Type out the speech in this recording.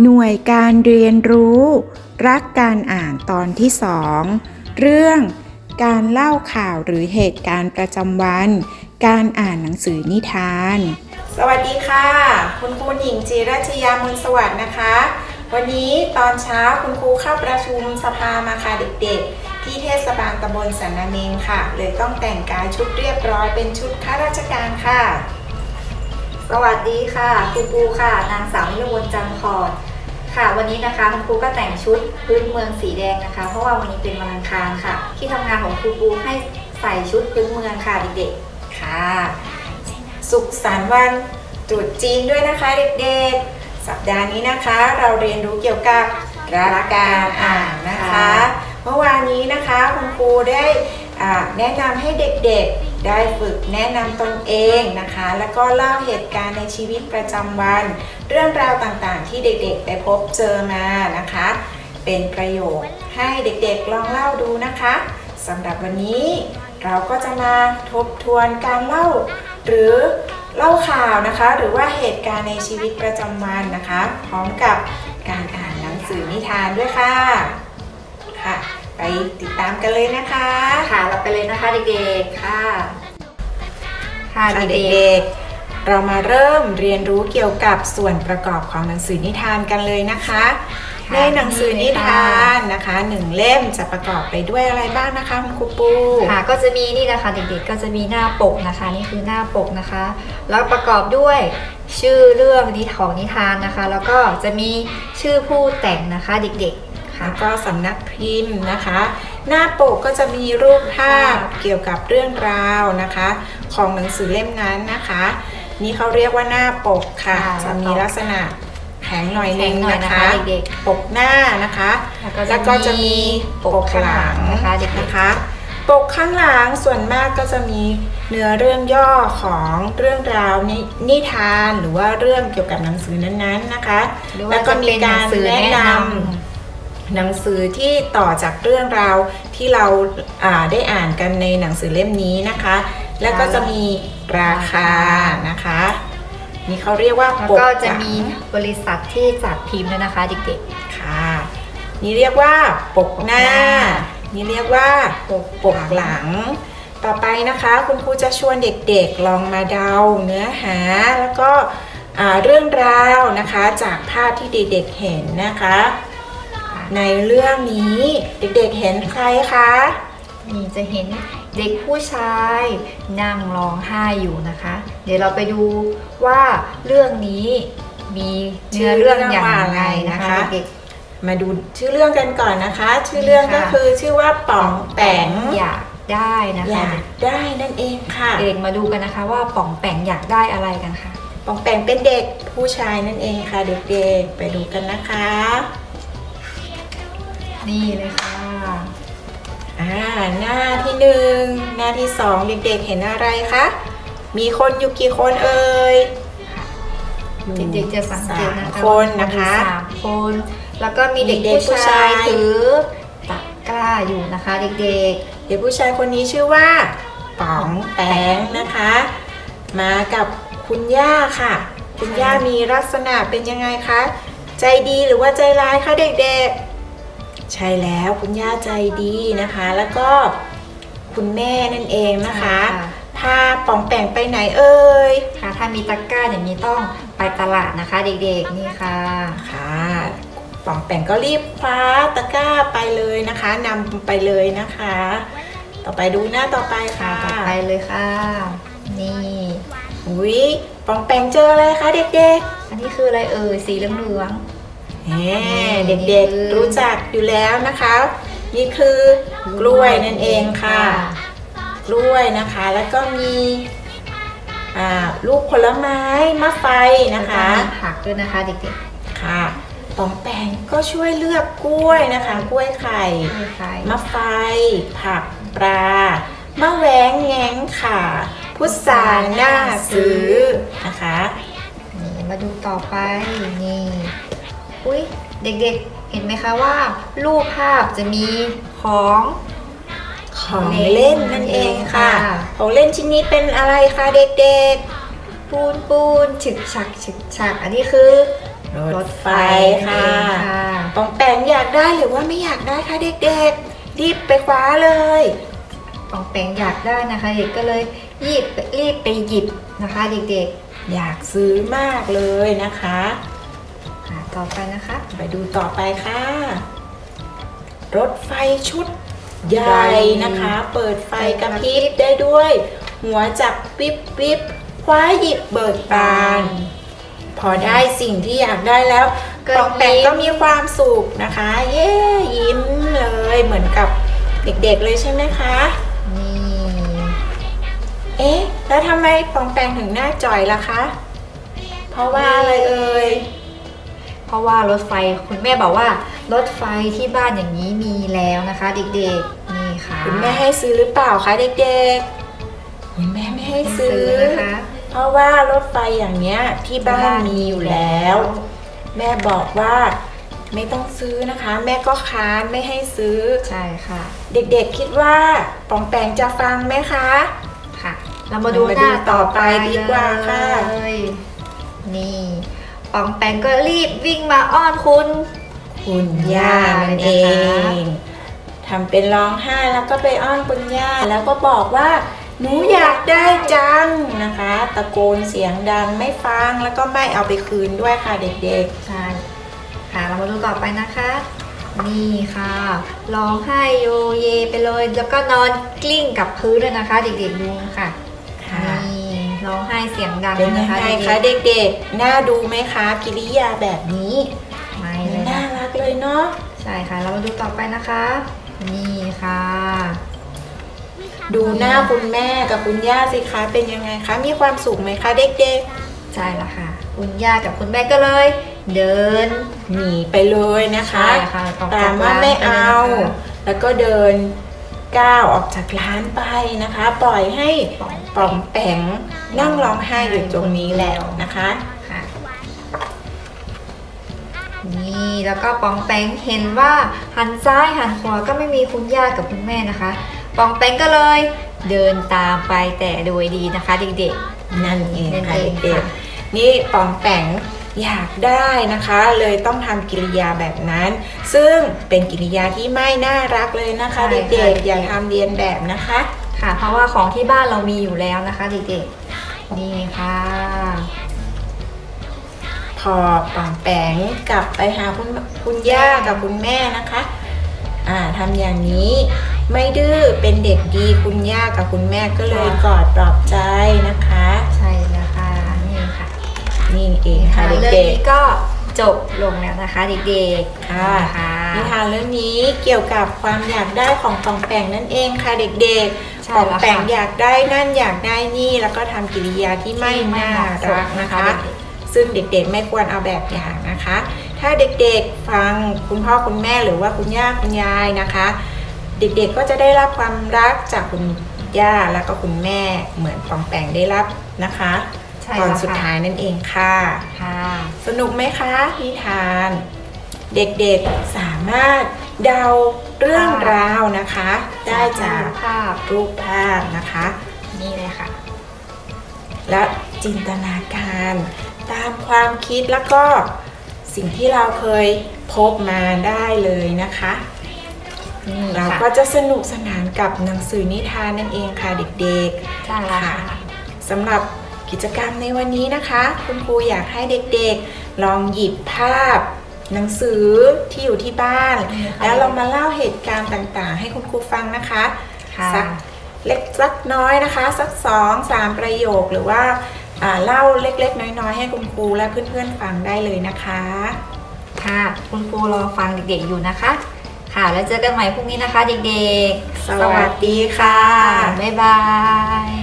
หน่วยการเรียนรู้ รักการอ่านตอนที่สองเรื่องการเล่าข่าวหรือเหตุการณ์ประจำวัน การอ่านหนังสือนิทาน สวัสดีค่ะ คุณครูหญิงจีรัชยามุลสวัสดิ์นะคะ วันนี้ตอนเช้าคุณครูเข้าประชุมสภามาค่ะเด็กๆ ที่เทศบาลตำบลสันนาเมงค่ะ เลยต้องแต่งกายชุดเรียบร้อยเป็นชุดข้าราชการค่ะ สวัสดีค่ะครูปูค่ะ นางสาวนิรมนจันทร์คอร์ดค่ะ วันนี้นะคะคุณครูก็แต่งชุดพื้นเมืองสีแดงนะคะ เพราะว่าวันนี้เป็นวันอังคารค่ะ ที่ทำงานของครูปูให้ใส่ชุดพื้นเมืองค่ะเด็กค่ะ สุขสันต์วันตรุษจีนด้วยนะคะเด็กๆ สัปดาห์นี้นะคะ เราเรียนรู้เกี่ยวกับรักการอ่านนะคะ เมื่อวานนี้นะคะคุณครูได้อ่า แนะนำให้เด็กๆได้ฝึกแนะนำตนเองนะคะ แล้วก็เล่าเหตุการณ์ในชีวิตประจำวัน เรื่องราวต่างๆ ที่เด็กๆ ได้พบเจอมานะคะ เป็นประโยชน์ให้เด็กๆลองเล่าดูนะคะสำหรับวันนี้เราก็จะมาทบทวนการเล่า หรือเล่าข่าวนะคะ หรือว่าเหตุการณ์ในชีวิตประจำวันนะคะ พร้อมกับการอ่านหนังสือนิทานด้วยค่ะค่ะ ไปติดตามกันเลยนะคะๆค่ะเราไปเลยนะคะเด็กๆค่ะ ค่ะค่ะเด็กเด็กๆ เรามาเริ่มเรียนรู้เกี่ยวกับส่วนประกอบของหนังสือนิทานกันเลยนะคะๆในหนังสือนิทานนะคะหนึ่งเล่มจะประกอบไปด้วยอะไรบ้างนะคะคุณครูปูค่ะ ก็จะมีนี่นะคะเด็กๆ ก็จะมีหน้าปกนะคะ นี่คือหน้าปกนะคะ แล้วประกอบด้วยชื่อเรื่องนิของนิทานนะคะ แล้วก็จะมีชื่อผู้แต่งนะคะเด็กๆค่ะแล้ว ก็สำนักพิมพ์นะคะ หน้าปกก็จะมีรูปภาพเกี่ยวกับเรื่องราวนะคะ ของหนังสือเล่มนั้นนะคะ นี่เขาเรียกว่าหน้าปกค่ะ ค่ะจะมีลักษณะแข็งหน่อยนึงแข็งหน่อยนะนะคะคะเด็ก ปกหน้านะคะ แล้วก็จะแล้วก็จะมีปกหลังนะคะเด็กๆ นะคะ ปกข้างหลังส่วนมากก็จะมีเนื้อเรื่องย่อของเรื่องราวนินิทานหรือว่าเรื่องเกี่ยวกับหนังสือนั้นๆนะคะ หรือแล้ว่าวก็จะมีเป็นหนักางรสือแนะแนะนนำ หนังสือที่ต่อจากเรื่องราวที่เราอ่าได้อ่านกันในหนังสือเล่มนี้นะคะ แล้วก็จะมีราคานะคะนี่เขาเรียกว่าำแล้วปกก็จะหลังมีบริษัทที่จัดพิมพ์ด้วยนะคะเด็กค่ะ นี่เรียกว่าปกหน้าปกหน้า นี่เรียกว่าปกปกหลัง ต่อไปนะคะ คุณครูจะชวนเด็กๆลองมาเดาเนื้อหาแล้วก็อ่าเรื่องราวนะคะจากภาพที่เด็กๆเห็นนะคะ ในเรื่องนี้เด็กๆเห็นใครคะๆนี่จะเห็นเด็กผู้ชายนั่งร้องไห้อยู่นะคะ เดี๋ยวเราไปดูว่าเรื่องนี้มีเนื้อเรื่องอย่างไรนะคะเด็กมาดูชื่อเรื่องกันก่อนนะคะ ชื่อเรื่องก็ค่ะคือชื่อว่าป๋องแปงๆอยากได้นะอคะยากได้นั่นเองค่ะเด็กๆมาดูกันนะคะ ว่าป่องแปงอยากได้อะไรกันค่ะปองแปงเป็นเด็กผู้ชายนั่นเองค่ะ เด็กๆไปดูกันนะคะ นี่เลยค่ะอ่าหน้าที่หนึ่งหน้าที่สองเด็กๆเห็นอะไรคะมีคนอยู่กี่คนเอ่ยอยู่เด็กๆจะสังเกตนะสามคะคนนะคะว่ามีสามคน แล้วก็มีเด็กมีเด็กผู้ชายผู้ชายถือตะกร้าอยู่นะคะเด็กเด็กผู้ชายคนนี้ชื่อว่าป๋องแปงนะคะ มากับคุณย่าค่ะ คุณย่ามีลักษณะเป็นยังไงคะ ใจดีหรือว่าใจร้ายคะเด็กๆ ใช่แล้วคุณย่าใจดีนะคะ แล้วก็คุณแม่นั่นเองๆนะคะ พาป๋องแปงไปไหนเอ่ยค่ะ ถ้ามีตะกร้าเนี่ยมีต้องไปตลาดนะคะ เด็กๆนี่ค่ะค่ะป๋องแปงก็รีบคว้าตะกร้าไปเลยนะคะนำไปเลยนะคะ ต่อไปดูหน้าต่อไปค่ะค่ะต่อไปเลยค่ะ นี่อุ้ยป๋องแปงเจออะไรคะเด็กอันนี้คืออะไรเอ่ยสีเหลืองๆแหมนี่ เด็กคือๆรู้จักอยู่แล้วนะคะ นี่คือกล้วยนั่นเองค่ะ กล้วยนะคะ แล้วก็มีอ่าลูกผลไม้มะไฟๆนะคะแล้วก็มีผักด้วยนะคะเด็กค่ะปองแปงก็ช่วยเลือกกล้วยนะคะ กล้วยไข่ๆนี่ค่ะมะไฟ ผักปลามะแหวงแงงค่ะ พุทราหน้าซื้อนะคะนี่มาดูต่อไปนี่ อุ้ยเด็กๆ เห็นไหมคะว่า รูปภาพจะมีของของเล่นนั่นเองค่ะค่ะของเล่นชิ้นนี้เป็นอะไรคะเด็กปูนปูนฉึกฉักฉึกฉัก อันนี้คือรถไฟนั่นค่ะเองค่ะปองแปงอยากได้หรือว่าไม่อยากได้คะเด็กๆ รีบไปคว้าเลยปองแปงอยากได้นะคะ เด็กก็เลยรีบรีบไปหยิบนะคะ เด็กอยากซื้อมากเลยนะคะๆค่ะ ต่อไปนะคะ ไปดูต่อไปค่ะ รถไฟชุดใหญ่นะคะ เปิดไฟกระพริบได้ด้วย หัวจับปิ๊บปิ๊บคว้าหยิบเบิกบาน พอได้สิ่งที่อยากได้แล้วก็ปองแปงยิ้มก็มีความสุขนะคะ เย้ยิ้มเลยเหมือนกับเด็กๆเลยใช่ไหมคะนี่เอ๊ะ แล้วทำไมปองแปงถึงหน้าจ่อยล่ะคะ เพราะว่าอะไรเอ่ยเพ ราะว่ารถไฟคุณแม่บอกว่ารถไฟที่บ้านอย่างนี้มีแล้วนะคะ เด็กๆนี่ค่ะคุณแม่ให้ซื้อหรือเปล่าคะเด็กๆคุณแม่ไม่ให้ซื้อ นะคะเพราะว่ารถไฟอย่างเนี้ยที่บ้านมีอยู่แล้ว แม่บอกว่าไม่ต้องซื้อนะคะ แม่ก็ค้านไม่ให้ซื้อ ใช่ค่ะ เด็กๆคิดว่าปองแปงจะฟังไหมคะค่ะ เรามาดูเรามาหน้าดูต่อไปดีกว่าค่ะ เลยนี่ ปองแปงก็รีบวิ่งมาอ้อนคุณ คุณย่านั่นเองทำเป็นร้องไห้แล้วก็ไปอ้อนคุณย่าแล้วก็บอกว่าหนูอยากได้จังนะคะ ตะโกนเสียงดังไม่ฟังแล้วก็ไม่เอาไปคืนด้วยค่ะเด็กใช่ค่ะเรามาดูต่อไปนะคะ นี่ค่ะร้องไห้โยเยไปเลย แล้วก็นอนกลิ้งกับพื้นเลยนะคะ เด็กๆดูค่ะๆค่ะนี่ ร้องไห้เสียงดังเป็นเลยยันะงคะไงเด็กคะเด็กๆ น่าดูไหมคะกิริยาแบบนี้ๆไม่เลยนะน่ารักเลยเนาะ ใช่ค่ะ เรามาดูต่อไปนะคะ นี่ค่ะ ดูหน้าคุณแม่กับคุณย่าสิคะ เป็นยังไงคะ มีความสุขไหมคะ เด็กใช่แล้วค่ะ คุณย่ากับคุณแม่ก็เลย เดินๆ หนีไปเลยนะคะใช่ค่ะออกตาจามกว่าร้นไม่ปลยเอานะคะแล้วก็เดิน ก้าวออกจากร้านไปนะคะ ปล่อยให้ปอมแปงนั่งร้องไห้อยู่ตรงนี้แล้วนะคะค่ะนี่แล้วก็ปองแปงเห็นว่าหันซ้ายหันขวาก็ไม่มีคุณย่ากับคุณแม่นะคะ ปองแปงก็เลยเดินตามไปแต่โดยดีนะคะเด็กนั่นเองนั่นค่ะเองเด็กค่ะๆนี่ปองแปง อยากได้นะคะ เลยต้องทำกิริยาแบบนั้น ซึ่งเป็นกิริยาที่ไม่น่ารักเลยนะคะเด็กๆ อย่าทำเรียนแบบนะคะๆค่ะ เพราะว่าของที่บ้านเรามีอยู่แล้วนะคะเด็กๆนี่ค่ะ พอปองแปงกลับไปหาคุณคุณย่ากับคุณแม่นะคะ อ่าทำอย่างนี้ ไม่ดื้อเป็นเด็กดีคุณย่ากับคุณแม่ก็เลยกอดปลอบใจนะคะ นี่เองค่ะเรื่องเด็กนี้ก็จบลงแล้วนะคะเด็กๆๆค่ะ ค่ะ นิทานเรื่องนี้เกี่ยวกับความอยากได้ของปองแปงนั่นเองค่ะเด็กๆใช่ปองแล้วแปงค่ะอยากได้นั่นอยากได้นี่ แล้วก็ทำกิริยาที่ไม่น่ารักนะคะ ซึ่งเด็กๆไม่ควรเอาแบบอย่างนะคะ ถ้าเด็กๆฟังคุณพ่อคุณแม่หรือว่าคุณย่าคุณยายนะคะ เด็กๆก็จะได้รับความรักจากคุณย่าแล้วก็คุณแม่เหมือนปองแปงได้รับนะคะใช่ ตอนแล้วสุดค่ะท้ายนั่นเองค่ะค่ะ สนุกไหมคะนิทาน เด็กๆสามารถเดาเรื่องราวนะคะ ได้จากภาพรูปภาพนะคะ นี่เลยค่ะ และจินตนาการตามความคิดแล้วก็สิ่งที่เราเคยพบมาได้เลยนะคะนี่เราค่ะก็จะสนุกสนานกับหนังสือนิทานนั่นเองค่ะเด็กใช่แล้วค่ะๆสำหรับ กิจกรรมในวันนี้นะคะ คุณครูอยากให้เด็กๆ ลองหยิบภาพ หนังสือที่อยู่ที่บ้านนี่ค่ะแล้วลองมาเล่าเหตุการณ์ต่างๆ ให้คุณครูฟังนะคะค่ะสักเล็กสักน้อยนะคะ สักสองสามประโยคหรือว่าอ่าเล่าเล็กๆ น้อยๆ ให้คุณครูและเพื่อนๆฟังได้เลยนะคะค่ะคุณครูรอฟังเด็กๆอยู่นะคะ ค่ะแล้วเจอกันใหม่พรุ่งนี้นะคะเด็กๆ สวัสดีค่ะ บ๊ายบาย